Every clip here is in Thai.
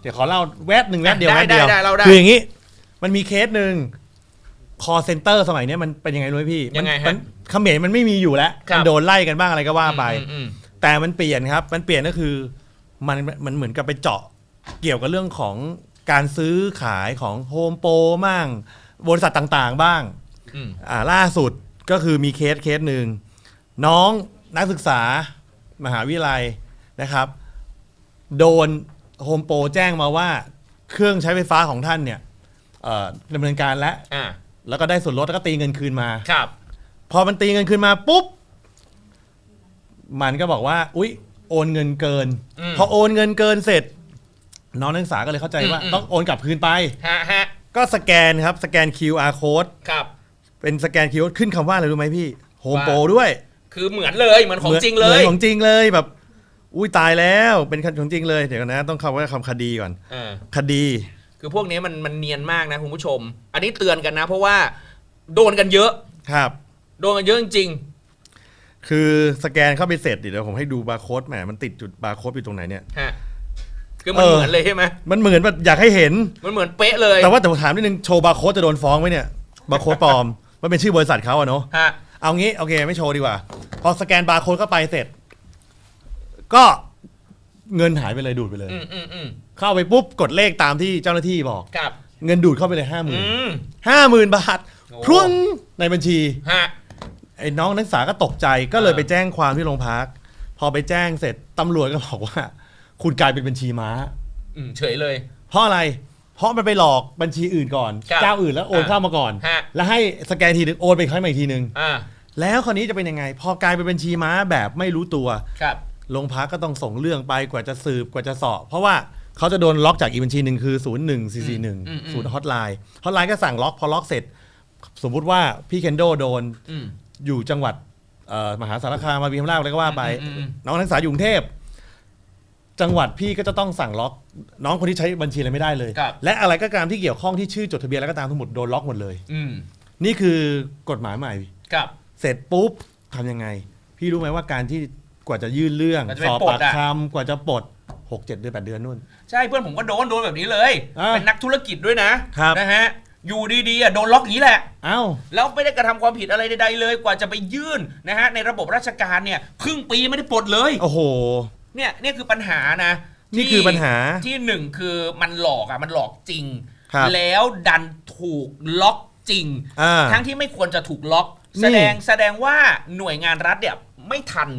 เดี๋ยวขอเล่าแวบหนึ่งแวบเดียวได้แวบเดียวได้ได้เล่าได้คืออย่างนี้ มันมีเคสหนึ่งคอเซ็นเตอร์สมัยเนี้ยมันเป็นยังไงรู้ไหมพี่ยังไงฮะมันเขมรมันไม่มีอยู่แล้วครับ มันโดนไล่กันบ้างอะไรก็ว่าไปอืมอืม แต่มันเปลี่ยนครับ มันเปลี่ยนก็คือมันมันเหมือนกับไปเจาะเกี่ยวกับเรื่องของการซื้อขายของโฮมโปรบ้างบริษัทต่างๆบ้างอืม อ่าล่าสุดก็คือมีเคสเคสหนึ่งน้องนักศึกษามหาวิทยาลัยนะครับ โดน โฮมโปรแจ้งมาว่าเครื่องใช้ไฟฟ้าของท่านเนี่ยเอ่อดำเนินการแล้ว อ่าแล้วก็ได้ส่วนลดแล้วก็ตีเงินคืนมา ครับ พอมันตีเงินคืนมาปุ๊บ มันก็บอกว่า อุ๊ย โอนเงินเกิน อืมพอโอนเงินเกินเสร็จ น้องนักศึกษาก็เลยเข้าใจว่า อืมอืมต้องโอนกลับคืนไป ฮะฮะก็สแกนครับ สแกน QR code ครับ เป็นสแกน QR code ขึ้นคำว่าอะไรรู้ไหมพี่โฮมว่า โปรด้วยคือเหมือนเลยเหมือนของจริงเลหมือย นของจริงเลยแบบ อุ้ยตายแล้วเป็นของจริงเลยเดี๋ยวก่อนนะ ต้องคำว่าคำคดีก่อนอ่าคดี คือพวกนี้มันมันเนียนมากนะคุณผู้ชม อันนี้เตือนกันนะ เพราะว่าโดนกันเยอะ ครับ โดนกันเยอะจริงคือสแกนเข้าไปเสร็จเดี๋ยวผมให้ดูบาร์โค้ดแหมมันติดจุดบาร์โค้ดอยู่ตรงไหนเนี่ย ๆฮะคือมันเออ เหมือนเลยใช่ไหมมันเหมือนแบบอยากให้เห็น มันเหมือนเป๊ะเลยแต่ว่าแต่ผมถามนิดนึงโชว์บาร์โค้ดจะโดนฟ้องไหมเนี่ยบาร์โค้ดปลอม มันเป็นชื่อบริษัทเขาอะเนาะฮะเอางี้โอเคไม่โชว์ดีกว่า พอสแกนบาร์โค้ดเข้าไปเสร็จ ก็เงินหายไปเลยดูดไปเลย อืมอืมอืมเข้าไปปุ๊บกดเลขตามที่เจ้าหน้าที่บอก ครับ เงินดูดเข้าไปเลยห้าหมื่อืนมห้าหมื่นบาทโอ้ พรุ่งในบัญชีฮะ ไอ้น้องนักศึกษาก็ตกใจก็เลยอ่า ไปแจ้งความที่โรงพัก พอไปแจ้งเสร็จตำรวจก็บอกว่า คุณกลายเป็นบัญชีม้า อืมเฉยเลย เพราะอะไร เพราะมันไปหลอกบัญชีอื่นก่อน ครับเจ้าอื่นแล้วโอนอ่าเข้ามาก่อน ฮะ แล้วให้สแกนทีนึงโอนไปครั้งใหม่อีกทีนึง อ่า แล้วคราวนี้จะเป็นยังไง พอกลายเป็นบัญชีม้าแบบไม่รู้ตัว ครับ โรงพักก็ต้องส่งเรื่องไปกว่าจะสืบกว่าจะสอบ เพราะว่าเขาจะโดนล็อกจากอีกบัญชีหนึ่งคือ 0 1 4 4อืมอืม1 0ฮอตไลน์ฮอตไลน์ก็สั่งล็อกพอล็อกเสร็จ สมมุติว่าพี่เคนโดโดนอืม อยู่จังหวัดเอ่อมหาสารคามมาบีมราชอะไรก็ว่าไป อืมอืมอืม น้องนักศึกษาอยู่กรุงเทพ จังหวัดพี่ก็จะต้องสั่งล็อก น้องคนที่ใช้บัญชีอะไรไม่ได้เลย ครับ และอะไรก็ตามที่เกี่ยวข้องที่ชื่อจดทะเบียนแล้วก็ตามทั้งหมดโดนล็อกหมดเลย อืมนี่คือกฎหมายใหม่ ครับ เสร็จปุ๊บทำยังไง พี่รู้ไหมว่าการที่ กว่าจะยื่นเรื่องกว่าจะไปสอบปลปาดกอะ คำกว่าจะปลดหกเจ็ดเดือนแปดเดือนนู่น ใช่เพื่อนผมก็โดนโดนแบบนี้เลย อ่าเป็นนักธุรกิจด้วยนะครับ นะฮะอยู่ดีๆอะโดนล็อกอย่างนี้แหละ เอ้า แล้วไม่ได้กระทำความผิดอะไรใดๆเลยกว่าจะไปยื่นนะฮะในระบบราชการเนี่ยครึ่งปีไม่ได้ปลดเลยโอ้โห เนี่ยเนี่ยคือปัญหานะนี่ที่คือปัญหา ที่หนึ่งคือมันหลอกอะมันหลอกจริง ครับแล้วดันถูกล็อกจริง อ่าทั้งที่ไม่ควรจะถูกล็อก นี่ แสดงแสดงว่าหน่วยงานรัฐเนี่ยไม่ทัน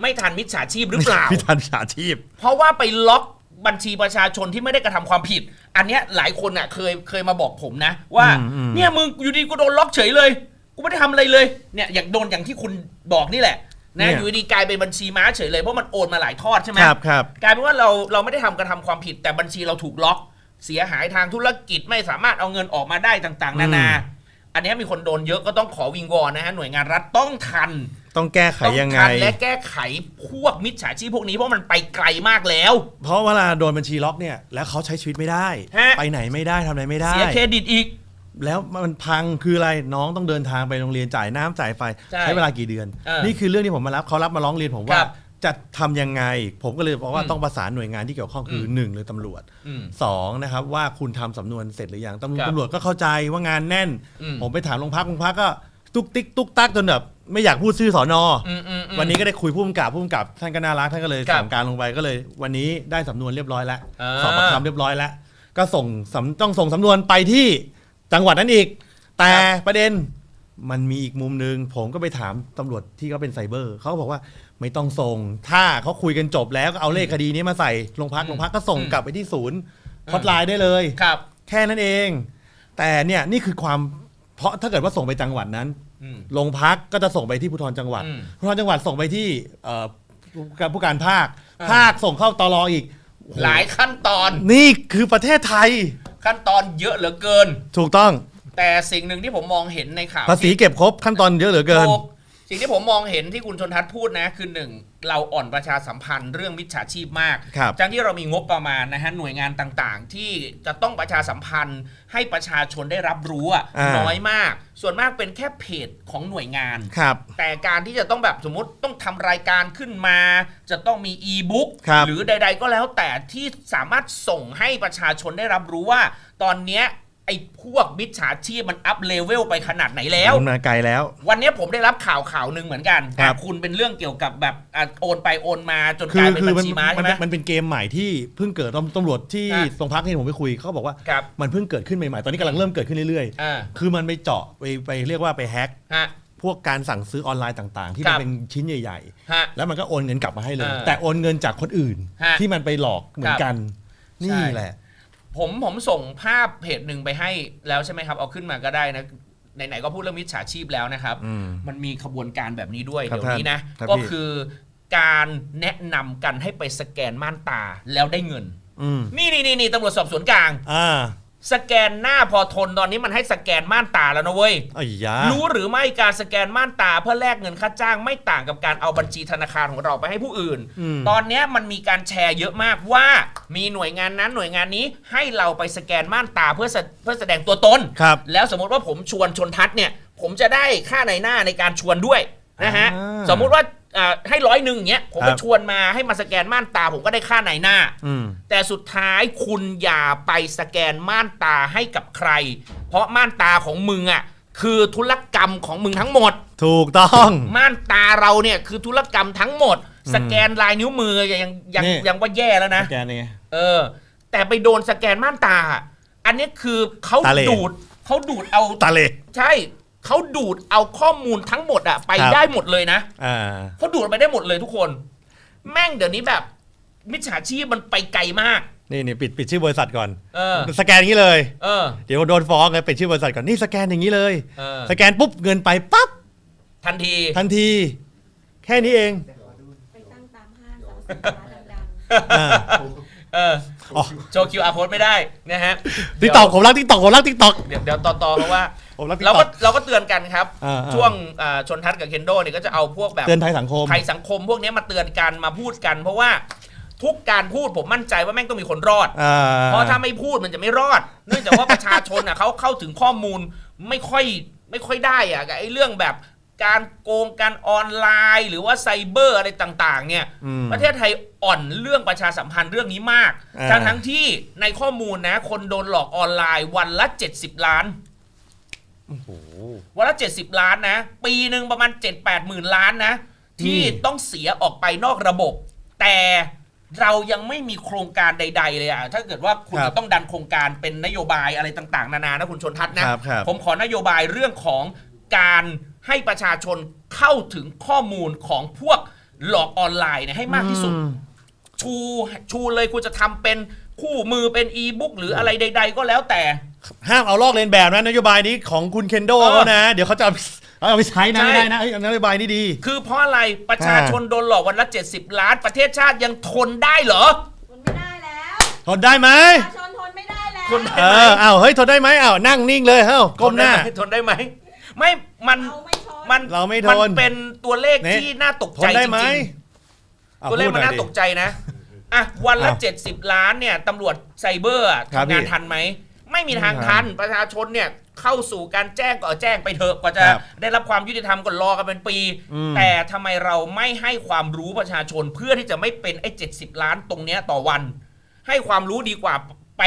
ไม่ทันมิจฉาชีพหรือเปล่า พิธันฉาชีพ เพราะว่าไปล็อกบัญชีประชาชนที่ไม่ได้กระทำความผิด อันเนี้ยหลายคนอะเคยเคยมาบอกผมนะ ว่าอืมอืม เนี่ยมึงอยู่ดีกูโดนล็อกเฉยเลย กูไม่ได้ทำอะไรเลยเนี่ยอย่างโดนอย่างที่คุณบอกนี่แหละนะอยู่ดีกลายเป็นบัญชีม้าเฉยเลยเพราะมันโอนมาหลายทอดใช่ไหม ครับครับ กลายเป็นว่าเราเราไม่ได้ทำกระทำความผิด แต่บัญชีเราถูกล็อก เสียหายทางธุรกิจไม่สามารถเอาเงินออกมาได้ต่าง ๆ นานา อืม อันเนี้ยมีคนโดนเยอะก็ต้องขอวิงวอนนะฮะหน่วยงานรัฐต้องทัน ต้องแก้ไขต้องยังไงทันและแก้ไขพวกมิจฉาชีพพวกนี้เพราะมันไปไกลมากแล้ว เพราะเวลาโดนบัญชีล็อกเนี่ย แล้วเขาใช้ชีวิตไม่ได้ ฮะ ไปไหนไม่ได้ทำอะไรไม่ได้ เสียเครดิตอีก แล้วมันพังคืออะไรน้องต้องเดินทางไปโรงเรียนจ่ายน้ำจ่ายไฟใช่ใช้เวลากี่เดือน เออนี่คือเรื่องที่ผมมารับเขารับมาร้องเรียนผมคว่ารับจะทำยังไง ผมก็เลยบอกว่าอืมต้องประสานหน่วยงานที่เกี่ยวข้องคืออมหนึ่งเลยตำรวจอืมสองนะครับว่าคุณทำสำนวนเสร็จหรือยังตำรวจครับตำรวจก็เข้าใจว่างานแน่น อืมผมไปถามโรงพักโรงพักก็ตุกติ๊กตุกตักจนแบบ ไม่อยากพูดชื่อสอนออืมอืมอืม วันนี้ก็ได้คุยผู้กำกับผู้กำกับท่านก็น่ารักท่านก็เลยครับสั่งการลงไปก็เลย วันนี้ได้สำนวนเรียบร้อยแล้วอ่า สอบปากคำเรียบร้อยแล้ว ก็ส่งสำต้องส่งสำนวนไปที่จังหวัดนั้นอีก แต่ประเด็นมันมีอีกมุมหนึ่งผมก็ไปถามตำรวจที่เขาเป็นไซเบอร์เขาก็บอกว่าไม่ต้องส่ง ถ้าเขาคุยกันจบแล้วก็เอาเลขคดีนี้มาใส่โรงพักอืมโรงพักก็ส่งอืมกลับไปที่ศูนย์อืมฮอตไลน์ได้เลย ครับ แค่นั้นเอง แต่เนี่ยนี่คือความเพราะถ้าเกิดว่าส่งไปจังหวัดนั้น อืม โรงพักก็จะส่งไปที่ภูธรจังหวัดอืมภูธรจังหวัดส่งไปที่เอ่อผู้การผู้การภาค อ่า ภาคส่งเข้าตรออีกโอ้โหลายขั้นตอนนี่คือประเทศไทยขั้นตอนเยอะเหลือเกิน ถูกต้องแต่สิ่งหนึ่งที่ผมมองเห็นในข่าวภาษีเก็บครบขั้นตอนเยอะเหลือเกิน ถูก สิ่งที่ผมมองเห็นที่คุณชนทัศน์พูดนะคือหนึ่งเราอ่อนประชาสัมพันธ์เรื่องมิจฉาชีพมากครับจังที่เรามีงบประมาณนะฮะหน่วยงานต่างๆ ที่จะต้องประชาสัมพันธ์ ให้ประชาชนได้รับรู้อะอ่าน้อยมาก ส่วนมากเป็นแค่เพจของหน่วยงานครับแต่การที่จะต้องแบบสมมติต้องทำรายการขึ้นมา จะต้องมีอีบุ๊กครับหรือใด ๆ ก็แล้วแต่ที่สามารถส่งให้ประชาชนได้รับรู้ว่า ตอนเนี้ย ไอ้พวกมิจฉาชีพมันอัพเลเวลไปขนาดไหนแล้ว มันมาไกลแล้ว วันนี้ผมได้รับข่าวข่าวหนึ่งเหมือนกันครับ อะคุณเป็นเรื่องเกี่ยวกับแบบอะโอนไปโอนมาจนคืกอลายเป็นคือบัญมันชีม้ามัใช่นไหมเป็นมันเป็นเกมใหม่ที่เพิ่งเกิดตำตำรวจที่อะโรงพักที่ผมไปคุยเขาบอกว่าครับ มันเพิ่งเกิดขึ้นใหม่ๆตอนนี้กำลังเริ่มเกิดขึ้นเรื่อยอ่าๆ คือมันไปเจาะไปไปเรียกว่าไปแฮ็กฮะ พวกการสั่งซื้อออนไลน์ต่างๆ ที่คมัรันบ เป็นชิ้นใหญ่ฮะๆแล้วมันก็โอนเงินกลับมาให้เลยเออแต่โอนเงินจากคนอื่น ฮะที่มันไปหลอกเหมือนกัน นี่ใช่แหละ ผมผมส่งภาพเพจหนึ่งไปให้แล้วใช่ไหมครับ เอาขึ้นมาก็ได้นะไหนๆก็พูดเรื่องมิจฉาชีพแล้วนะครับ อืม มันมีขบวนการแบบนี้ด้วยครับเดี๋ยวนี้นะ ครับก็พี่ คือการแนะนำกันให้ไปสแกนม่านตาแล้วได้เงิน อืมนี่นี่นี่นี่ตำรวจสอบสวนกลาง อ่า สแกนหน้าพอทนตอนนี้มันให้สแกนม่านตาแล้วนะเว้ยไอ้ยารู้หรือไม่การสแกนม่านตาเพื่อแลกเงินค่าจ้างไม่ต่างกับการเอาบัญชีธนาคารของเราไปให้ผู้อื่นอืมตอนเนี้ยมันมีการแชร์เยอะมากว่ามีหน่วยงานนั้นหน่วยงานนี้ให้เราไปสแกนม่านตาเพื่อแสเพื่อแสดงตัวตนครับแล้วสมมติว่าผมชวนชนทัศน์เนี่ย ผมจะได้ค่าในหน้าในการชวนด้วยนะฮะอ่าสมมุติว่าอ่า ให้ร้อยหนึ่งเงี้ยผมคก็รับชวนมาให้มาสแกนม่านตาผมก็ได้ค่าในหน้าอืมแต่สุดท้ายคุณอย่าไปสแกนม่านตาให้กับใคร เพราะม่านตาของมึงอะคือธุรกรรมของมึงทั้งหมด ถูกต้อง ม่านตาเราเนี่ยคือธุรกรรมทั้งหมดอืมสแกนลายนิ้วมือยังยังนี่ยังว่าแย่แล้วนะแกนี่ไงเออ แต่ไปโดนสแกนม่านตา อันนี้คือเขาตาเหล่ดูดเขาดูดเอาตาเหลกใช่ เขาดูดเอาข้อมูลทั้งหมดอะไปครับ ได้หมดเลยนะอ่า เขาดูดไปได้หมดเลยทุกคน แม่งเดี๋ยวนี้แบบ มิจฉาชีพมันไปไกลมาก นี่นี่ปิดปิดชื่อบริษัทก่อน เออ สแกนอย่างนี้เลย เออ เดี๋ยวโดนฟ้องเลยปิดชื่อบริษัทก่อนนี่สแกนอย่างนี้เลย เออ สแกนปุ๊บเงินไปปั๊บทันที ทันที แค่นี้เองไปตั้งตามห้างสรรพสินค้าดังอ่า เอออ๋อ โชว์ QR code ไม่ได้นะฮะติ๊กตอกผมรักติ๊กตอกผมรักติ๊กตอก เดี๋ยวเดี๋ยวต่อต่อเพราะว่า ผมรักติ๊กเราตก็อกเราก็เตือนกันครับ อ่าอ่าช่วงอ่าชนทัศน์กับเคนโดเนี่ยก็จะเอาพวกแบบ เตือนภัยสังคม ภัยสังคมพวกนี้มาเตือนกันมาพูดกัน เพราะว่าทุกการพูดผมมั่นใจว่าแม่งต้องมีคนรอด อ่าเพราะถ้าไม่พูดมันจะไม่รอด เนื่องจากว่าประชาชนอะ เขาเข้าถึงข้อมูลไม่ค่อยไม่ค่อยได้อะกับไอ้เรื่องแบบ การโกงการออนไลน์ หรือว่าไซเบอร์อะไรต่างๆ เนี่ย อืม ประเทศไทยอ่อนเรื่องประชาสัมพันธ์เรื่องนี้มากอ่า ทั้งทั้งๆที่ในข้อมูลนะ คนโดนหลอกออนไลน์วันละ 70 ล้าน โอ้โห วันละ 70 ล้านนะ ปีหนึ่งประมาณ 7 8หมื่นล้านนะ ที่นี่ต้องเสียออกไปนอกระบบ แต่เรายังไม่มีโครงการใด ๆ เลยอะถ้าเกิดว่าคุณจะต้องดันโครงการเป็นนโยบายอะไรต่าง ๆ นานานะคุณชนทัศน์นะ ครับครับ ผมขอนโยบายเรื่องของการ ให้ประชาชนเข้าถึงข้อมูลของพวกหลอกออนไลน์เนี่ยให้มากที่สุดอืมชูชูเลยคุณจะทำเป็นคู่มือเป็นอีบุ๊กหรืออะไรใด ๆ ก็แล้วแต่ ห้ามเอาลอกเลียนแบบนะนโยบายนี้ของคุณเคนโดเออเขานะ เดี๋ยวเขาจะเอาเอาเอาไปใช้นะใช่ไม่ได้นะเอ้ยนโยบายนี้ดี คือเพราะอะไรประชาชนโดนหลอกวันละ 70 ล้าน ประเทศชาติยังทนได้เหรอๆทนไม่ได้แล้วทนได้ไหมประชาชนทนไม่ได้แล้วทนเออเอาเฮ้ยทนได้ไหมเอานั่งนิ่งเลยเฮ้าก้มหน้า ทนได้ไหมไม่มันเราไม่ชน มันเราไม่ทน มันเป็นตัวเลขเนี่ยที่น่าตกทใจนได้จไหมริงอาๆตัวเลขมันน่าพูดหอยดิ ตกใจนะอะวันละ อ้าว70 ล้านเนี่ยตำรวจไซเบอร์อะครับทำงานพี่ทันไหม ไม่มีทางไม่ทัทันนประชาชนเนี่ยเข้าสู่การแจ้งก็แจ้งไปเถอะกว่าจะครับได้รับความยุติธรรมก็รอกันเป็นปี อืม แต่ทำไมเราไม่ให้ความรู้ประชาชนเพื่อที่จะไม่เป็นไอ้70 ล้านตรงเนี้ยต่อวัน ให้ความรู้ดีกว่าไป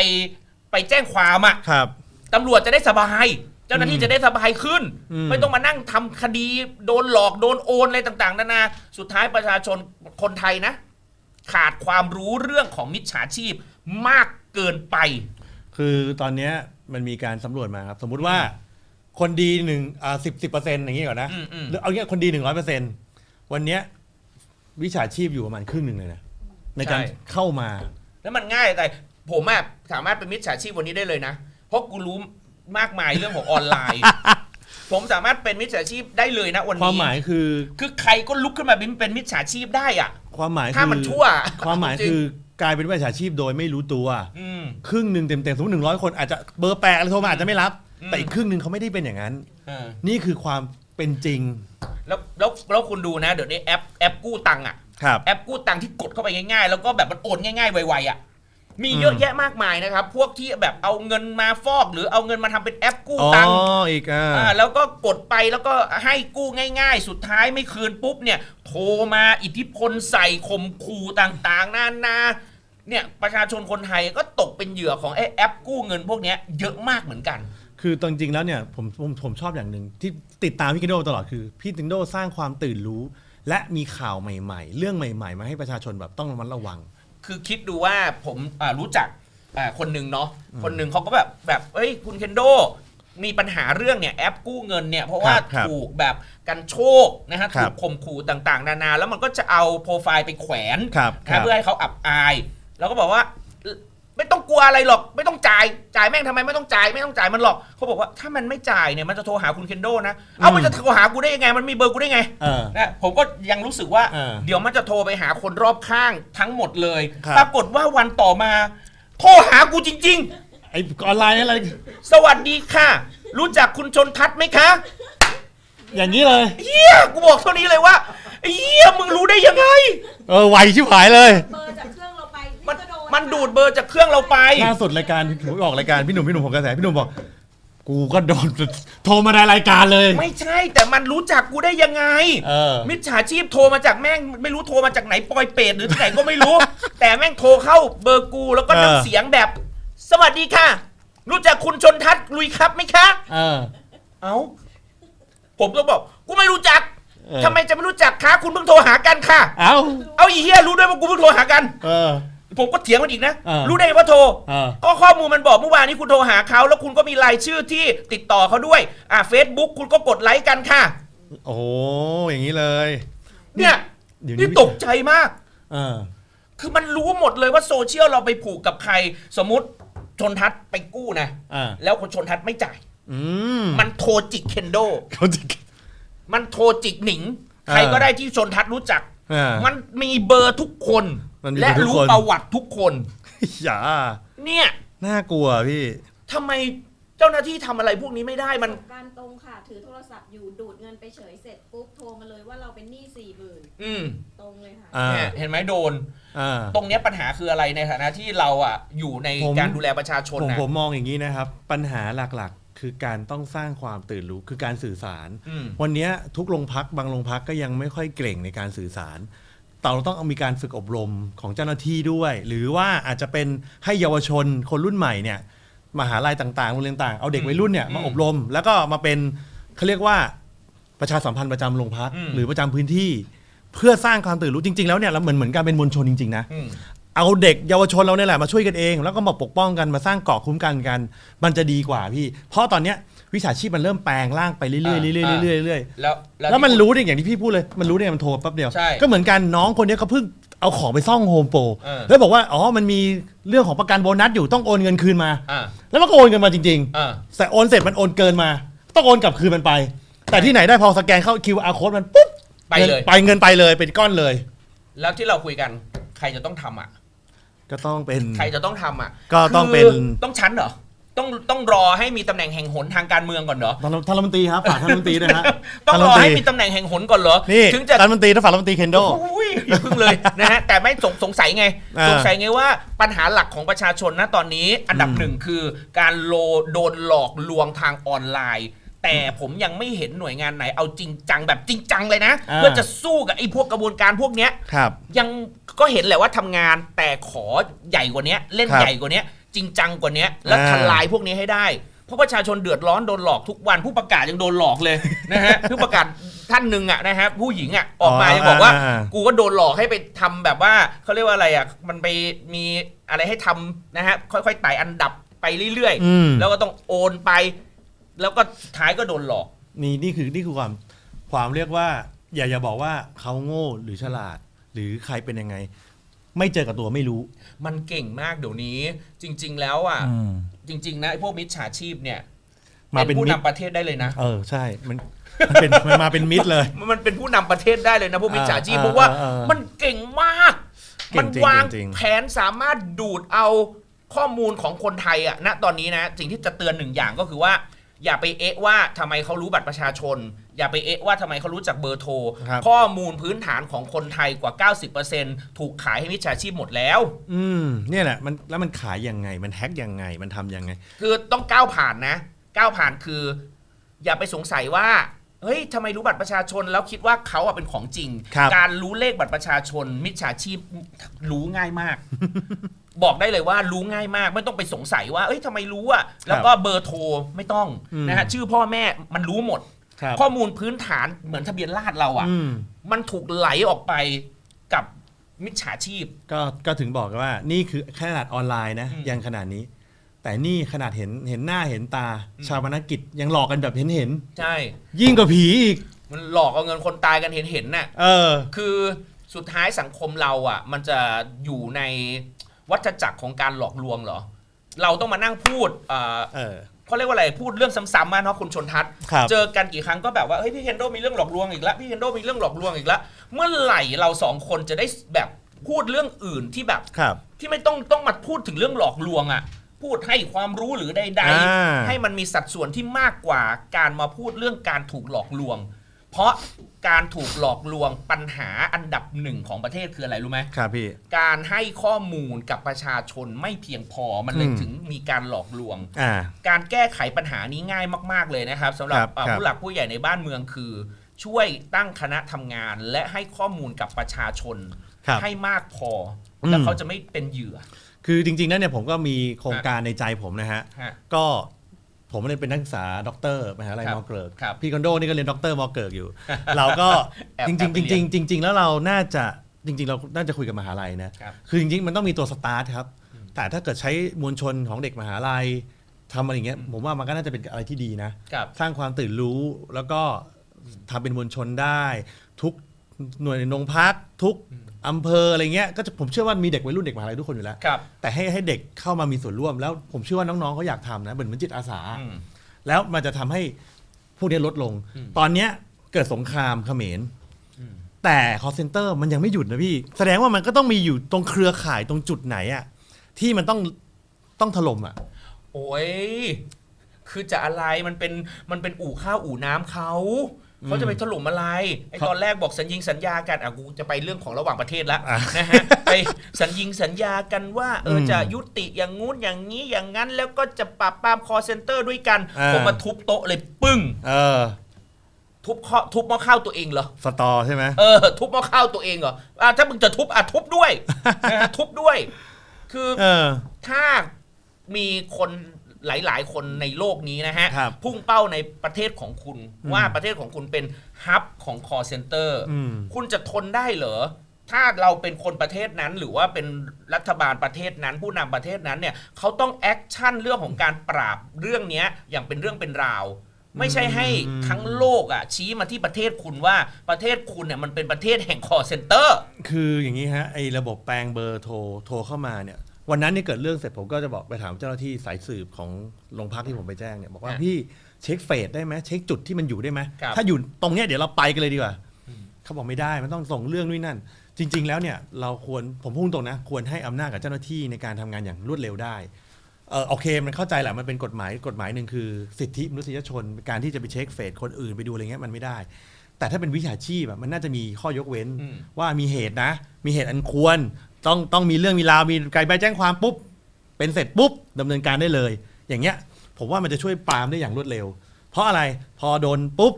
ไปแจ้งความอะครับ ตำรวจจะได้สบาย เจ้าหน้าที่อืมจะได้สบายขึ้น อืม ไม่ต้องมานั่งทำคดีโดนหลอกโดนโอนอะไรต่างๆนานาสุดท้ายประชาชนคนไทยนะ ขาดความรู้เรื่องของมิจฉาชีพมากเกินไป คือตอนเนี้ยมันมีการสำรวจมาครับ สมมุติว่าคนดีหนึ่งอ่าสิบสิบเปอร์เซ็นต์อย่างนี้ก่อนนะอืมอืม หรือเอาเงี้ยคนดีหนึ่งร้อยเปอร์เซ็นต์วันเนี้ยวิชาชีพอยู่ประมาณครึ่งหนึ่งเลยนะในการเข้ามา แล้วมันง่ายแต่ผมอะสามารถเป็นมิจฉาชีพวันนี้ได้เลยนะ เพราะกูรู้ มากมายเรื่องของออนไลน์ ผมสามารถเป็นมิจฉาชีพได้เลยนะวันความนี้หมายคือ คือใครก็ลุกขึ้นมาเป็นมิจฉาชีพได้อะความหมายถ้าคือมันชั่ว ความหมายจริงคือกลายเป็นวิชาชีพโดยไม่รู้ตัวอืมครึ่งหนึ่งเต็มๆสมมติหนึ่งร้อยคนอาจจะเบอร์แปลกอะไรโทรมาอาจจะไม่รับอืมแต่อีกครึ่งหนึ่งเขาไม่ได้เป็นอย่างนั้นเออนี่คือความเป็นจริง แล้วแล้วแล้วคุณดูนะ เดี๋ยวนี้แอปแอปกู้ตังค์อะครับแอปกู้ตังค์ที่กดเข้าไปง่ายๆ แล้วก็แบบมันโอนง่ายๆไวๆอะ มีเยอะอืมแยะมากมายนะครับ พวกที่แบบเอาเงินมาฟอก หรือเอาเงินมาทำเป็นแอปกู้อ๋อตังค์อีกอ่าอ่าแล้วก็กดไปแล้วก็ให้กู้ง่าย ๆ สุดท้ายไม่คืนปุ๊บเนี่ยโทรมาอิทธิพลใส่ข่มขู่ต่างๆนานาเนี่ยประชาชนคนไทยก็ตกเป็นเหยื่อของไอ้แอปกู้เงินพวกเนี้ยเยอะมากเหมือนกัน คือตอนจริงแล้วเนี่ยผมผมผมชอบอย่างหนึ่งที่ติดตามพี่กินโดตลอดคือพี่กินโดสร้างความตื่นรู้ และมีข่าวใหม่ ๆ เรื่องใหม่ ๆ มาให้ประชาชนแบบต้องระมัดระวัง คือคิดดูว่าผมอ่ารู้จักอ่าคนหนึ่งเนาะคนหนึ่งเขาก็แบบแบบเอ้ยคุณเคนโดมีปัญหาเรื่องเนี่ยแอปกู้เงินเนี่ยเพราะว่าครับครับถูกแบบกันโชคนะฮะครัถูบ กข่มขู่ต่างๆ นานา แล้วมันก็จะเอาโปรไฟล์ไปแขวน ครับครันะบเพื่อให้เขาอับอาย แล้วก็บอกว่าเอ่อ ไม่ต้องกลัวอะไรหรอก ไม่ต้องจ่ายจ่ายแม่งทำไมไม่ต้องจ่ายไม่ต้องจ่ายมันหรอกเขาบอกว่าถ้ามันไม่จ่ายเนี่ยมันจะโทรหาคุณเคนโดนะเอามันจะโทรหากูได้ยังไง มันมีเบอร์กูได้ไงเออ นะผมก็ยังรู้สึกว่า เออเดี๋ยวมันจะโทรไปหาคนรอบข้างทั้งหมดเลย ครับ ปรากฏว่าวันต่อมา โทรหากูจริง ไอออนไลน์อะไร ๆ สวัสดีค่ะ รู้จักคุณชนทัศน์ไหมคะอย่างนี้เลย เฮียกูบอกเท่านี้เลยว่าเฮียมึงรู้ได้ยังไง เออไวชิบหายเลย เบอร์จากเครื่องเราไป มันก็โมันดูดเบอร์จากเครื่องเราไป ล่าสุดรายการผมออกรายการพี่หนุ่มพี่หนุ่มผมกระแสพี่หนุ่มบอก กูก็โดนโทรมาในรายการเลย ไม่ใช่แต่มันรู้จักกูได้ยังไง เออ มิจฉาชีพโทรมาจากแม่ง ไม่รู้โทรมาจากไหนปอยเปรตหรือที่ไหนก็ไม่รู้ แต่แม่งโทรเข้าเบอร์กูแล้วก็เออ น้ำเสียงแบบ สวัสดีค่ะ รู้จักคุณชนทัศน์ลุยครับไหมคะ เออ เอ้า ผมก็บอกกูไม่รู้จักเออ ทำไมจะไม่รู้จักคะคุณเพิ่งโทรหากันค่ะ เอ้าเอาอีเฮียรู้ด้วยว่ากูเพิ่งโทรหากัน เออ ผมก็เถียงมันอีกนะ เออรู้ได้ว่าโทร เออ ก็ข้อมูลมันบอกเมื่อวานนี้คุณโทรหาเขาแล้วคุณก็มีรายชื่อที่ติดต่อเขาด้วยอ่าเฟซบุ๊กคุณก็กดไลค์กันค่ะ โอ้โหอย่างนี้เลย เนี่ยเดี๋ยวนี้ นี่ตกใจมาก เออ คือมันรู้หมดเลยว่าโซเชียลเราไปผูกกับใคร สมมติชนทัศน์ไปกู้นะ อ่า แล้วคนชนทัศน์ไม่จ่าย อืมมันโทรจิกเคนโด เขาจะ มันโทรจิกหนิงอ่าใครก็ได้ที่ชนทัศน์รู้จัก อ่ามันมีเบอร์ทุกคน มันมีและเบอร์ทุกรู้คนประวัติทุกคน อย่าเนี่ยน่ากลัวพี่ ทำไมเจ้าหน้าที่ทำอะไรพวกนี้ไม่ได้มันประสบการณ์ตรงค่ะ ถือโทรศัพท์อยู่ดูดเงินไปเฉยเสร็จปุ๊บโทรมาเลยว่าเราเป็นหนี้สี่หมื่นอืมตรงเลยค่ะ อ่า เนี่ยเห็นไหมโดน อ่า ตรงเนี้ยปัญหาคืออะไรในฐานะที่เราอะอยู่ในผม การดูแลประชาชนผมนะผมมองอย่างนี้นะครับ ปัญหาหลักๆ คือการต้องสร้างความตื่นรู้คือการสื่อสาร อืม วันเนี้ยทุกโรงพักบางโรงพักก็ยังไม่ค่อยเก่งในการสื่อสารเราต้องเอามีการฝึกอบรมของเจ้าหน้าที่ด้วย หรือว่าอาจจะเป็นให้เยาวชนคนรุ่นใหม่เนี่ยมหาลัยต่างๆโรงเรียนต่างเอาเด็กอืมวัยรุ่นเนี่ยอืมมาอบรม แล้วก็มาเป็นเขาเรียกว่าประชาสัมพันธ์ประจำโรงพักอืม หรือประจำพื้นที่ เพื่อสร้างความตื่นรู้จริง ๆ แล้วเนี่ยเราเหมือนเหมือนการเป็นมวลชนจริงๆนะ อืม เอาเด็กเยาวชนเราเนี่ยแหละมาช่วยกันเอง แล้วก็มาปกป้องกันมาสร้างเกราะคุ้มกันกัน มันจะดีกว่าพี่ เพราะตอนเนี้ยวิชาชีพมันเริ่มแปลงร่างไปเรื่อยๆเรื่อยๆอ่าเรื่อยๆเรื่อยแล้วๆแล้วมันรู้เนี่ยอย่างที่พี่พูดเลยมันรู้เนี่ยมันโทรแป๊บเดียว ใช่ก็เหมือนกันน้องคนเนี้ยเขาเพิ่งเอาของไปซ่องโฮมโปรเออ แล้วบอกว่าอ๋อมันมีเรื่องของประกันโบนัสอยู่ต้องโอนเงินคืนมา อ่าแล้วมันก็โอนเงินมาจริงอ่าๆแต่โอนเสร็จมันโอนเกินมา ต้องโอนกลับคืนมันไป แต่ที่ไหนได้พอสแกนเข้า QR code มันปุ๊บไปเลย งินไปเงินไปเลยเป็นก้อนเลย แล้วที่เราคุยกันใครจะต้องทำอะ ก็ต้องเป็นใครจะต้องทำอะก็ต้องเป็น คือต้องชั้นเหรอต้องต้องรอให้มีตำแหน่งแห่งหนทางการเมืองก่อนเหรอ ท่านท่านรัฐมนตรีครับฝากท่านรัฐมนตรีด้วยฮะต้องท่านรรัฐอมนตให้รีมีตำแหน่งแห่งหนก่อนเหรอนี่ถึงจะรัฐมนตรีต้องฝากรัฐมนตรีเคนโด อุ้ยอย่าพึ่งเลยนะฮะ แต่ไม่สงสงสัยไง อ่าสงสัยไงว่าปัญหาหลักของประชาชนนะตอนนี้ อันดับอืมหนึ่งคือการโลโดนหลอกลวงทางออนไลน์ แต่ผมยังไม่เห็นหน่วยงานไหนเอาจริงจังแบบจริงจังเลยนะเพื่อจะสู้กับไอ้พวกกระบวนการพวกเนี้ย ครับ ยังก็เห็นแหละว่าทำงานแต่ขอใหญ่กว่าเนี้ย เล่นครับใหญ่กว่าเนี้ย จริงจังกว่าเนี้ยแล้วอ่า ทลายพวกนี้ให้ได้ เพราะประชาชนเดือดร้อนโดนหลอกทุกวันผู้ประกาศยังโดนหลอกเลย นะฮะผู้ประกาศท่านหนึ่งอะนะฮะผู้หญิงอะออกมายังบอกว่า กูก็โดนหลอกให้ไปทำแบบว่าเขาเรียกว่าอะไรอะมันไปมีอะไรให้ทำนะฮะค่อยๆไต่อันดับไปเรื่อยอืม ๆ แล้วก็ต้องโอนไป แล้วก็สุดท้ายก็โดนหลอก นี่นี่คือนี่คือความความเรียกว่า อย่าอย่าบอกว่าเขาโง่หรือฉลาด หรือใครเป็นยังไง ไม่เจอกับตัวไม่รู้ มันเก่งมากเดี๋ยวนี้ จริง ๆ แล้วอะจริง ๆ นะไอ้พวกมิจฉาชีพเนี่ยมาเป็นผู้มิตรนำประเทศได้เลยนะ เออใช่มันมันเป็นมันมาเป็นมิตรเลย มันเป็นผู้นำประเทศได้เลยนะพวกมิจฉาชีพอ่าเพราะว่าอ่าอ่ามัมันเก่งมาก เก่มันงจริงวางเก่งจริง แผนสามารถดูดเอาข้อมูลของคนไทยอะณตอนนี้นะสิ่งที่จะเตือนหนึ่งอย่างก็คือว่า อย่าไปเอะว่าทำไมเขารู้บัตรประชาชน อย่าไปเอะว่าทำไมเขารู้จักเบอร์โทร ครับข้อมูลพื้นฐานของคนไทยกว่า 90%ถูกขายให้มิจฉาชีพหมดแล้ว อืมเนี่ยแหละมันแล้วมันขายยังไง มันแฮ็กยังไงมันทำยังไง คือต้องก้าวผ่านนะ ก้าวผ่านคือ อย่าไปสงสัยว่า เฮ้ยทำไมรู้บัตรประชาชนแล้วคิดว่าเขาอะเป็นของจริง ครับ การรู้เลขบัตรประชาชน มิจฉาชีพรู้ง่ายมาก บอกได้เลยว่ารู้ง่ายมาก ไม่ต้องไปสงสัยว่าเอ้ยทำไมรู้อะแล้วก็เบอร์โทรไม่ต้องอืม นะฮะชื่อพ่อแม่มันรู้หมด ครับข้อมูลพื้นฐานเหมือนทะเบียนราษฎร์เราอะ อืม มันถูกไหลออกไปกับมิจฉาชีพ ก็ก็ถึงบอกกันว่านี่คือขนาดออนไลน์นะอืมยังขนาดนี้ แต่นี่ขนาดเห็นเห็นหน้าเห็นตาอืมชาวบรรณกิจยังหลอกกันแบบเห็นเห็นใช่ๆยิ่งกว่าผีอีก มันหลอกเอาเงินคนตายกันเห็นเห็นๆน่ะเออ คือสุดท้ายสังคมเราอะ มันจะอยู่ในวัฏจักรของการหลอกลวงเหรอ เราต้องมานั่งพูดเอ่อเออเขาเรียกว่าอะไรพูดเรื่องซ้ำๆมาเนาะคุณชนทัศน์ครับ เจอกันกี่ครั้งก็แบบว่าเฮ้ยพี่เคนโดมีเรื่องหลอกลวงอีกแล้วพี่เคนโดมีเรื่องหลอกลวงอีกแล้วเมื่อไหร่เราสองคนจะได้แบบพูดเรื่องอื่นที่แบบ ครับ ที่ไม่ต้องต้องมาพูดถึงเรื่องหลอกลวงอะ พูดให้ความรู้หรือใด อ่า ๆ ให้มันมีสัดส่วนที่มากกว่าการมาพูดเรื่องการถูกหลอกลวง เพราะการถูกหลอกลวงปัญหาอันดับหนึ่งของประเทศคืออะไรรู้ไหม ครับพี่ การให้ข้อมูลกับประชาชนไม่เพียงพอมันเลยอืม ถึงมีการหลอกลวง อ่า การแก้ไขปัญหานี้ง่ายมาก ๆ เลยนะครับสำหรับครับเอ่อครับ ผู้หลักผู้ใหญ่ในบ้านเมืองคือ ช่วยตั้งคณะทำงาน และให้ข้อมูลกับประชาชน ครับ ให้มากพออมแล้วเขาจะไม่เป็นเหยื่อ คือจริงๆ แล้วเนี่ยผมก็มีโครงการในใจผมนะฮะ ฮะ ก็ผมเนี่ยเป็นนักศึกษาด็อกเตอร์มหาลัยครับมอเกิร์กครับพี่คอนโดนี่ก็เรียนด็อกเตอร์มอเกิร์กอยู่ เราก็แอบจริงแอบไปๆจเรีริยงนๆจริง ๆ แล้วเราน่าจะจริง ๆ เราน่าจะคุยกับมหาลัยนะครับคือจริงๆมันต้องมีตัวสตาร์ทครับ แต่ถ้าเกิดใช้มวลชนของเด็กมหาลัยทำอะไรอย่างเงี้ยผมว่ามันก็น่าจะเป็นอะไรที่ดีนะ ครับ สร้างความตื่นรู้แล้วก็ทำเป็นมวลชนได้ ทุก หน่วยโรงพักทุกอำเภออะไรเงี้ยก็จะผมเชื่อว่ามีเด็กวัยรุ่นเด็กมหาลัยทุกคนอยู่แล้ว ครับ แต่ให้ให้เด็กเข้ามามีส่วนร่วม แล้วผมเชื่อว่าน้องๆเขาอยากทำนะเหมือนเหมือนจิตอาสา อืม แล้วมันจะทำให้พวกนี้ลดลง อืม ตอนเนี้ยเกิดสงครามเขมร อืม แต่ call center มันยังไม่หยุดนะพี่ แสดงว่ามันก็ต้องมีอยู่ตรงเครือข่ายตรงจุดไหนอะที่มันต้องต้องถล่มอะโอ้ย คือจะอะไร มันเป็น มันเป็นอู่ข้าวอู่น้ำเขา เขาจะไปถล่มอะไรไอตอนแรกบอกสัญญิงสัญญากันอะกูจะไปเรื่องของระหว่างประเทศละอะนะฮะไปสัญญิงสัญญากันว่าเอออืมจะยุติอย่างงู้นอย่างนี้อย่างนั้น แล้วก็จะปราบปรามคอเซ็นเตอร์ด้วยกันอ่าผมมาทุบโต๊ะเลยปึ้งเออทุบข้อทุบหม้อข้าวตัวเองเหรอสตอใช่ไหมเออทุบหม้อข้าวตัวเองเหรออะถ้ามึงจะทุบอะทุบด้วยนะฮะทุบด้วย คือเออถ้ามีคน หลาย ๆ คนในโลกนี้นะฮะ ครับพุ่งเป้าในประเทศของคุณ อืมว่าประเทศของคุณเป็นฮับของ call center อืม คุณจะทนได้เหรอ ถ้าเราเป็นคนประเทศนั้น หรือว่าเป็นรัฐบาลประเทศนั้น ผู้นำประเทศนั้นเนี่ยเขาต้องแอคชั่นเรื่องของการปราบเรื่องเนี้ยอย่างเป็นเรื่องเป็นราว ไม่ใช่ให้อืมทั้งโลกอะชี้มาที่ประเทศคุณว่าประเทศคุณเนี่ยมันเป็นประเทศแห่ง call center คืออย่างนี้ฮะไอ้ระบบแปลงเบอร์โทรโทรเข้ามาเนี่ย วันนั้นนี่เกิดเรื่องเสร็จผมก็จะบอกไปถามเจ้าหน้าที่สายสืบของโรงพักที่ผมไปแจ้งเนี่ยบอกว่าฮะพี่เช็คเฟสได้ไหมเช็คจุดที่มันอยู่ได้ไหมครับถ้าอยู่ตรงเนี้ยเดี๋ยวเราไปกันเลยดีกว่าอืมเขาบอกไม่ได้มันต้องส่งเรื่องนู่นนั่น จริง ๆ แล้วเนี่ยเราควรผมพูดตรงนะ ควรให้อำนาจกับเจ้าหน้าที่ในการทำงานอย่างรวดเร็วได้เออโอเคมันเข้าใจแหละมันเป็นกฎหมายกฎหมายหนึ่งคือ สิทธิมนุษยชนการที่จะไปเช็คเฟสคนอื่นไปดูอะไรเงี้ยมันไม่ได้ แต่ถ้าเป็นวิชาชีพอะมันน่าจะมีข้อยกเว้น อืม ว่ามีเหตุนะ มีเหตุอันควร ต้องต้องมีเรื่องมีราวมีการใบแจ้งความปุ๊บ เป็นเสร็จปุ๊บดำเนินการได้เลย อย่างเงี้ย ผมว่ามันจะช่วยปรามได้อย่างรวดเร็ว เพราะอะไรพอโดนปุ๊บ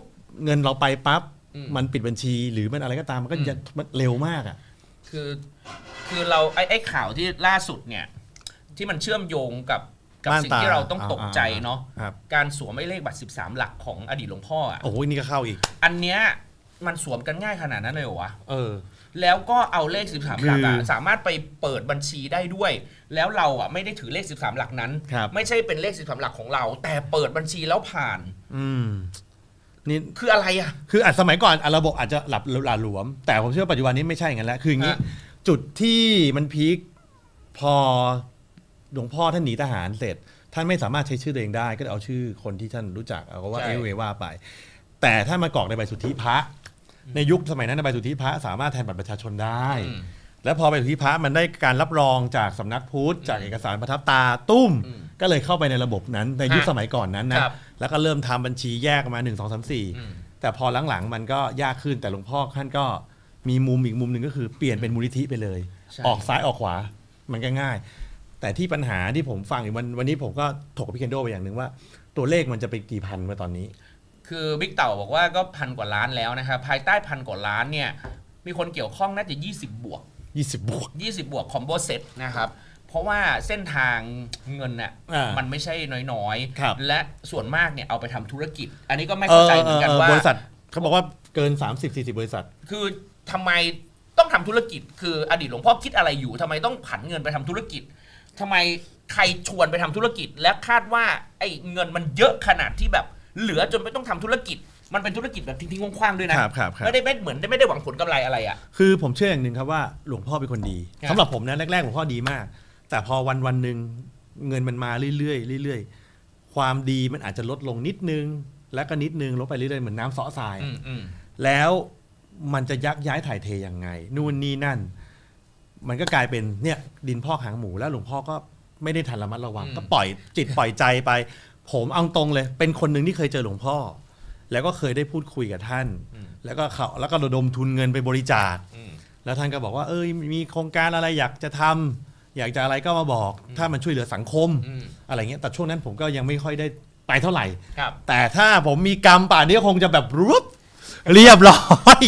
เงินเราไปปั๊บอืม มันปิดบัญชี หรือมันอะไรก็ตามมันก็อืมจะมันเร็วมากอะ คือคือเราไอ้ไอ้ข่าวที่ล่าสุดเนี่ย ที่มันเชื่อมโยงกับกับม่านสิ่งตาที่เราต้องตกใจอ่าเนาะครับ การสวมไอ้เลขบัตร 13 หลักของอดีตหลวงพ่ออะโอ้โหนี่ก็เข้าอีก อันเนี้ยมันสวมกันง่ายขนาดนั้นเลยเหรอวะ เออ แล้วก็เอาเลข 13 หลักอะคือสามารถไปเปิดบัญชีได้ด้วย แล้วเราอะไม่ได้ถือเลข 13 หลักนั้น ครับ ไม่ใช่เป็นเลข 13 หลักของเรา แต่เปิดบัญชีแล้วผ่าน อืมนี่คืออะไรอะคืออาจสมัยก่อนอะระบบอาจจะหลับหลาหลวม แต่ผมเชื่อว่าปัจจุบันนี้ไม่ใช่อย่างนั้นแล้วคืออย่างนี้ฮะจุดที่มันพีคพอหลวงพ่อท่านหนีทหารเสร็จ ท่านไม่สามารถใช้ชื่อตัวเองได้ ก็เลยเอาชื่อคนที่ท่านรู้จักเอาก็ว่าใช่ เอเวว่าไป แต่ถ้ามากรอกในใบสุทธิพระ ในยุคสมัยนั้นในใบสุทธิพระสามารถแทนบัตรประชาชนได้อืมแล้วพอใบสุทธิพระมันได้การรับรองจากสำนักพุทธจากเอกสารประทับตาตุ้มอืมก็เลยเข้าไปในระบบนั้นในยุคฮะสมัยก่อนนั้นนะครับแล้วก็เริ่มทำบัญชีแยกออกมา1 2 3 4อืมแต่พอหลังๆมันก็ยากขึ้นแต่หลวงพ่อท่านก็มีมุมอีกมุมหนึ่งก็คือเปลี่ยนเป็นมูลนิธิไปเลยใช่ออกซ้ายออกขวามันก็ง่าย แต่ที่ปัญหาที่ผมฟังอีกวันวันนี้ผมก็ถกกับพี่เคนโดไปอย่างหนึ่งว่า ตัวเลขมันจะไปกี่พันมาตอนนี้ คือบิ๊กเต่าบอกว่าก็พันกว่าล้านแล้วนะครับภายใต้พันกว่าล้านเนี่ยมีคนเกี่ยวข้องน่าจะ 20 บวก 20 บวก 20 บวกคอมโบเซตนะครับเพราะว่าเส้นทางเงินน่ะอ่ามัมันไม่ใช่น้อยครับๆ และส่วนมากเนี่ยเอาไปทำธุรกิจ อันนี้ก็ไม่เข้าใจเหมือนกันว่า บริษัทเขาบอกว่าเกิน 30-40 บริษัท คือทำไมต้องทำธุรกิจ คืออดีตหลวงพ่อคิดอะไรอยู่ทำไมต้องผันเงินไปทำธุรกิจทำไมใครชวนไปทำธุรกิจ และคาดว่าไอ้เงินมันเยอะขนาดที่แบบ เหลือจนไม่ต้องทำธุรกิจ มันเป็นธุรกิจแบบทิ้งๆคว้างๆด้วยนะครับครับครับ ไม่ได้ไม่เหมือนไม่ได้หวังผลกำไรอะไรอะ คือผมเชื่ออย่างหนึ่งครับว่าหลวงพ่อเป็นคนดีครับ สำหรับผมนะแรกๆหลวงพ่อดีมาก แต่พอวันวันๆหนึ่งเงินมันมาเรื่อยๆเรื่อยๆ ความดีมันอาจจะลดลงนิดนึง แล้วก็นิดนึงลดไปเรื่อยๆเหมือนน้ำเสาะทราย อืมอืมแล้วมันจะยักย้ายถ่ายเทยังไง นู่นนี่นั่น มันก็กลายเป็นเนี่ยดินพอกหางหมูแล้วหลวงพ่อก็ไม่ได้ทันระมัดระวัง ก็ปล่อยจิตปล่อยใจไป ผมเอาตรงเลย เป็นคนหนึ่งที่เคยเจอหลวงพ่อ แล้วก็เคยได้พูดคุยกับท่าน แล้วก็เขาแล้วก็ระดมทุนเงินไปบริจาคอืมแล้วท่านก็บอกว่า เอ้ยมีโครงการอะไรอยากจะทำอยากจะอะไรก็มาบอก ถ้ามันช่วยเหลือสังคมอืมอะไรเงี้ยแต่ช่วงนั้นผมก็ยังไม่ค่อยได้ไปเท่าไหร่ครับแต่ถ้าผมมีกรรมป่านนี้ก็คงจะแบบรุบเรียบร้อย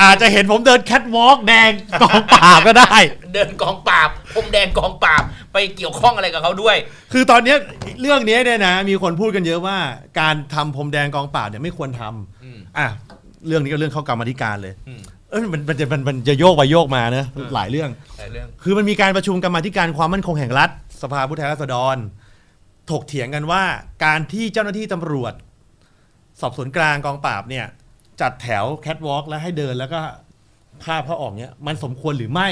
อาจจะเห็นผมเดินแคทวอล์กแดงกองป่าบก็ได้ เดินกองปราบพรมแดงกองปราบไปเกี่ยวข้องอะไรกับเขาด้วย คือตอนเนี้ยเรื่องนี้เนี่ยนะ มีคนพูดกันเยอะว่า การทำพรมแดงกองป่าบเนี่ยไม่ควรทำอืม อะเรื่องนี้ก็เรื่องเข้ากรรมาธิการเลยอืม เอ้ยมันมันจะมันมันจะโยกไปโยกมาเนอะอืมหลายเรื่อง แต่เรื่อง คือมันมีการประชุมกรรมาธิการความมั่นคงแห่งรัฐ สภาผู้แทนราษฎร ถกเถียงกันว่า การที่เจ้าหน้าที่ตำรวจ สอบสวนกลางกองปราบเนี่ย จัดแถวแคทวอล์กแล้วให้เดินแล้วก็ภาพเขาออกเนี่ยมันสมควรหรือไม่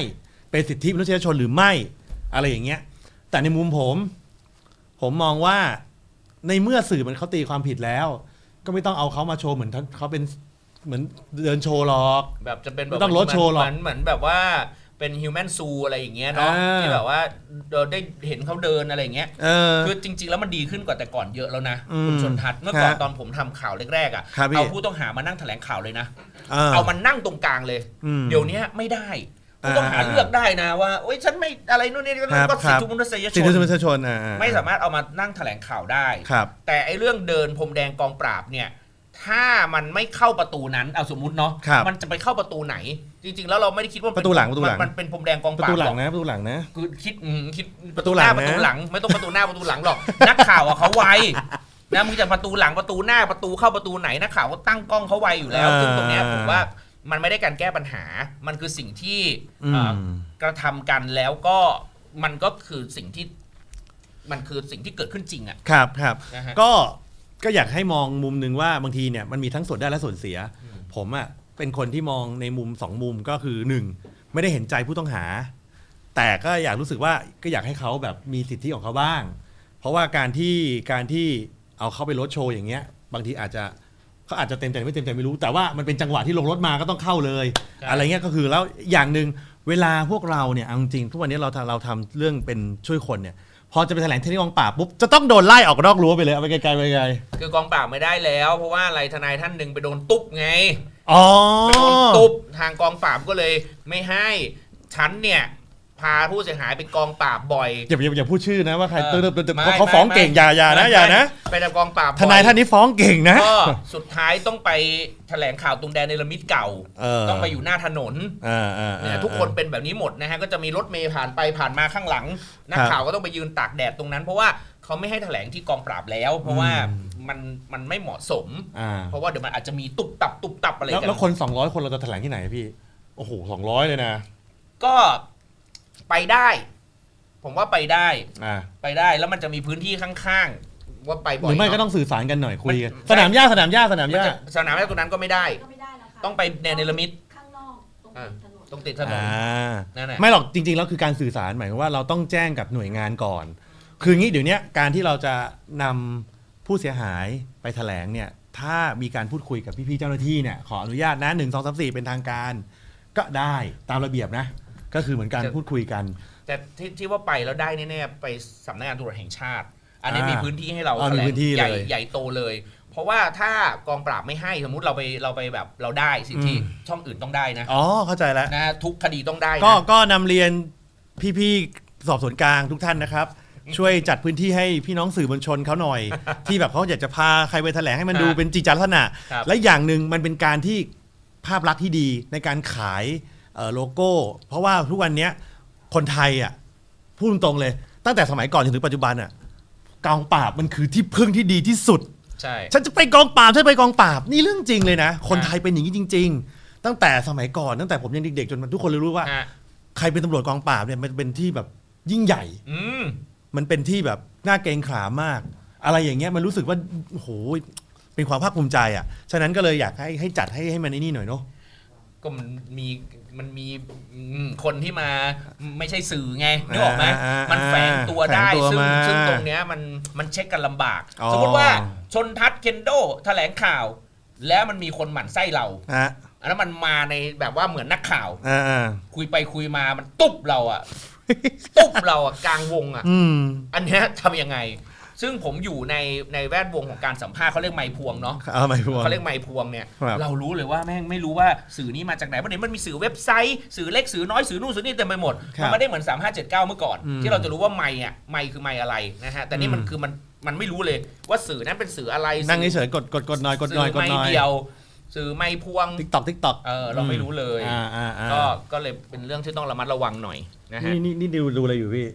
เป็นสิทธิมนุษยชนหรือไม่อะไรอย่างเงี้ย แต่ในมุมผม ผมมองว่าในเมื่อสื่อมันเขาตีความผิดแล้ว ก็ไม่ต้องเอาเขามาโชว์เหมือนท่านเขาเป็นเหมือนเดินโชว์หรอก แบบจะเป็นแบบไม่ต้องลดโชว์หรอก เหมือนเหมือนแบบว่า เป็นฮิวแมนซูอะไรอย่างเงี้ยเนาะอ่า ที่แบบว่าเราได้เห็นเขาเดินอะไรอย่างเงี้ย เออ คือจริง ๆ แล้วมันดีขึ้นกว่าแต่ก่อนเยอะแล้วนะอืมคุณชนทัศน์เมื่อก่อนฮะตอนผมทำข่าวแรกๆอะครับพี่ เอาผู้ต้องหามานั่งแถลงข่าวเลยนะ เออเอามันนั่งตรงกลางเลย อืม เดี๋ยวนี้ไม่ได้ผู้ต้องหาอ่าเลือกได้นะว่าโอ๊ยฉันไม่อะไรนู่นนี่ครับก็สิทครับธิมนุษยชสิทธินมนุษยชนอ่าอ่ไม่สามารถเอามานั่งแถลงข่าวได้ ครับ แต่ไอ้เรื่องเดินพรมแดงกองปราบเนี่ย ถ้ามันไม่เข้าประตูนั้นเอาสมมุติเนาะครับ มันจะไปเข้าประตูไหน จริงๆ แล้วเราไม่ได้คิดว่ามันประตูหลังประตูหลัง มันมันเป็นพรมแดงกองปประราตูบหลัหรงอกนะประตูหลังนะ คือคิดอืมคิดประตูหลังน้านะ ประตูหลัง ไม่ต้องประตูหน้าประตูหลังหรอก นักข่าวอะเขาไวนะมึงจะประตูหลังประตูหน้าประตูเข้าประตูไหนนักข่าวเขาตั้งกล้องเขาไวอยู่แล้วอ่าซึ่งตรงเนี้ยผมว่ามันไม่ได้การแก้ปัญหา มันคือสิ่งที่อืเอ่อมกระทำกันแล้วก็มันก็คือสิ่งที่ มันคือสิ่งที่เกิดขึ้นจริงอะ ครับครับนะฮะก็ก็อยากให้มองมุมหนึ่งว่าบางทีเนี่ยมันมีทั้งส่วนได้และส่วนเสียอืมผมอะ่ะ เป็นคนที่มองในมุมสองมุมก็คือหนึ่งไม่ได้เห็นใจผู้ต้องหา แต่ก็อยากรู้สึกว่าก็อยากให้เขาแบบมีสิทธิของเขาบ้าง เพราะว่าการที่การที่เอาเข้าไปรถโชว์อย่างเงี้ย บางทีอาจจะเขาอาจจะเต็มใจไม่เต็มใจไม่รู้ แต่ว่ามันเป็นจังหวะที่ลงรถมาก็ต้องเข้าเลย อะไรเงี้ยก็คือแล้วอย่างหนึ่งเวลาพวกเราเนี่ยเอาจริงๆทุกวันนี้เราทำเราทำเรื่องเป็นช่วยคนเนี่ย พอจะไปแถลงที่กองปราบปุ๊บจะต้องโดนไล่ออกนอกรั้วไปเลยเอาไปไกลๆไปไกลคือกองปราบไม่ได้แล้ว เพราะว่าอะไรทนายท่านหนึ่งไปโดนตุ๊บไงๆ อ๋อไปโดนตุ๊บทางกองปราบก็เลยไม่ให้ฉันเนี่ยพาผู้เสียหายไปกองปราบบ่อย อย่าอย่าอย่าพูดชื่อนะว่าใครเออเติมเติมเติมไม่เพราะเขาฟ้องไม่ เก่งอย่าอย่านะอย่านะไปทำกองปราบบ่อทนายท่านนี้ฟ้องเก่งนะ ก็สุดท้ายต้องไปแถลงข่าวตรงแดนเนลมิดเก่า เออ ต้องไปอยู่หน้าถนน อ่าอ่าเนี่ยอ่าทุกคนเป็นแบบนี้หมดนะฮะก็จะมีรถเมย์ผ่านไปผ่านมาข้างหลังนักครับข่าวก็ต้องไปยืนตากแดดตรงนั้น เพราะว่าเขาไม่ให้แถลงที่กองปราบแล้ว เพราะว่าอืม มันมันไม่เหมาะสม อ่าเพราะว่าเดี๋ยวมันอาจจะมีตุบตับตุบตับอะไรแล้วกันแล้วคน 200 คนเราจะแถลงที่ไหนพี่ โอ้โห200 เลยนะก็ไปได้ ผมว่าไปได้อ่าไปได้แล้วมันจะมีพื้นที่ข้างๆ ว่าไปบ่หอยรือไม่ก็เนาะต้องสื่อสารกันหน่อยคุยกันมัน สนามหญ้าสนามหญ้าสนามหมันญ้า จะสนามแรกตรงนั้นก็ไม่ได้ ก็ไม่ได้แล้วค่ะต้องไปแนวเนลมิตข้างนอกตรงอ่าถนนต้องติดถนน อ่านั่นแหละ ไม่หรอกจริงๆแล้วคือการสื่อสารหมายความว่าเราต้องแจ้งกับหน่วยงานก่อน คืองี้เดี๋ยวเนี้ยการที่เราจะนำ ผู้เสียหายไปแถลงเนี่ยถ้ามีการพูดคุยกับพี่ๆเจ้าหน้าที่เนี่ยขออนุญาตนะหนึ่งสองสามสี่เป็นทางการ ก็ได้ตามระเบียบนะ ก็คือเหมือนการพูดคุยกัน แต่ที่ที่ว่าไปแล้วได้แน่ๆไปสำนักงานตำรวจแห่งชาติ อันนี้อ่ามีมีพื้นที่ให้เราอ๋อมีแถลงพื้นที่ใหญ่เลยใหญ่โตเลย เพราะว่าถ้ากองปราบไม่ให้สมมุติเราไปเราไปแบบเราได้สิทธิอืม ช่องอื่นต้องได้นะอ๋อเข้าใจแล้ว นะทุกคดีต้องได้นะ ก็ก็นำเรียนพี่ๆสอบสวนกลางทุกท่านนะครับ ช่วยจัดพื้นที่ให้พี่น้องสื่อมวลชนเขาหน่อย ที่แบบเขาอยากจะพาใครไปแถลงให้มันดูครับเป็นจิตจาลักษณะ ครับ และอย่างหนึ่งมันเป็นการที่ภาพลักษณ์ที่ดีในการขายเอ่อโลโก้ เพราะว่าทุกวันเนี้ยคนไทยอะพูดตรงๆเลย ตั้งแต่สมัยก่อนจนถึงปัจจุบันอะกองปราบมันคือที่พึ่งที่ดีที่สุด ใช่ ฉันจะไปกองปราบฉันจะไปกองปราบนี่เรื่องจริงเลยนะ คนไทยเป็นอย่างนี้จริง ๆ ตั้งแต่สมัยก่อนตั้งแต่ผมยังเด็กๆจนมันทุกคนเลยรู้ว่า ฮะ ใครเป็นตำรวจกองปราบเนี่ยมันเป็นที่แบบยิ่งใหญ่ อืม มันเป็นที่แบบน่าเกรงขามมาก อะไรอย่างเงี้ยมันรู้สึกว่าโอ้โหเป็นความภาคภูมิใจอะฉะนั้นก็เลยอยากให้ให้จัดให้ให้มันไอ้นี่หน่อยเนาะ ก็มันมีมันมีอืมคนที่มาไม่ใช่สื่อไงนึกออกไหมอ่าอ่าอ่ามันแฝงตัวได้แฝงตัวซึ่งมาซึ่งตรงเนี้ยมันมันเช็คกันลำบาก อ๋อ สมมติว่าชนทัศน์เคนโดแถลงข่าว แล้วมันมีคนหมั่นไส้เราฮะอันนั้นมันมาในแบบว่าเหมือนนักข่าว อ่าอ่าคุยไปคุยมามันตุบเราอะ ตุบเราอะกลางวงอะอืม อันเนี้ยทำยังไง ซึ่งผมอยู่ในในแวดวงของการสัมภาษณ์เขาเรียกไมค์พวงเนาะ เอาไม่พวง เขาเรียกไมค์พวงเนี่ยครับ เรารู้เลยว่าแม่งไม่รู้ว่าสื่อนี้มาจากไหนเพราะเดี๋ยวมันมีสื่อเว็บไซต์สื่อเล็กสื่อน้อยสื่อนู่นสื่อนี่เต็มไปหมดครับมันไม่ได้เหมือน 3579 เมื่อก่อน อืมที่เราจะรู้ว่าไมค์อะไมค์คือไมค์อะไรนะฮะแต่นี่มันอืม คือมันมันไม่รู้เลยว่าสื่อนั้นเป็นสื่ออะไรนั่งสื่อเฉยๆกดกดกดหน่อยกดหน่อยกสื่ดไมหน่ค์อย เดียว สื่อไมค์พวงติ๊กต็อกติ๊กต็อกเออเราไม่รู้เลย อ่าอ่าอ่าก็ก็เลยเป็นเรื่องที่ต้องระมัดระวังหน่อยนะฮะ นี่นี่นี่ดูดูอะไรอยู่พี่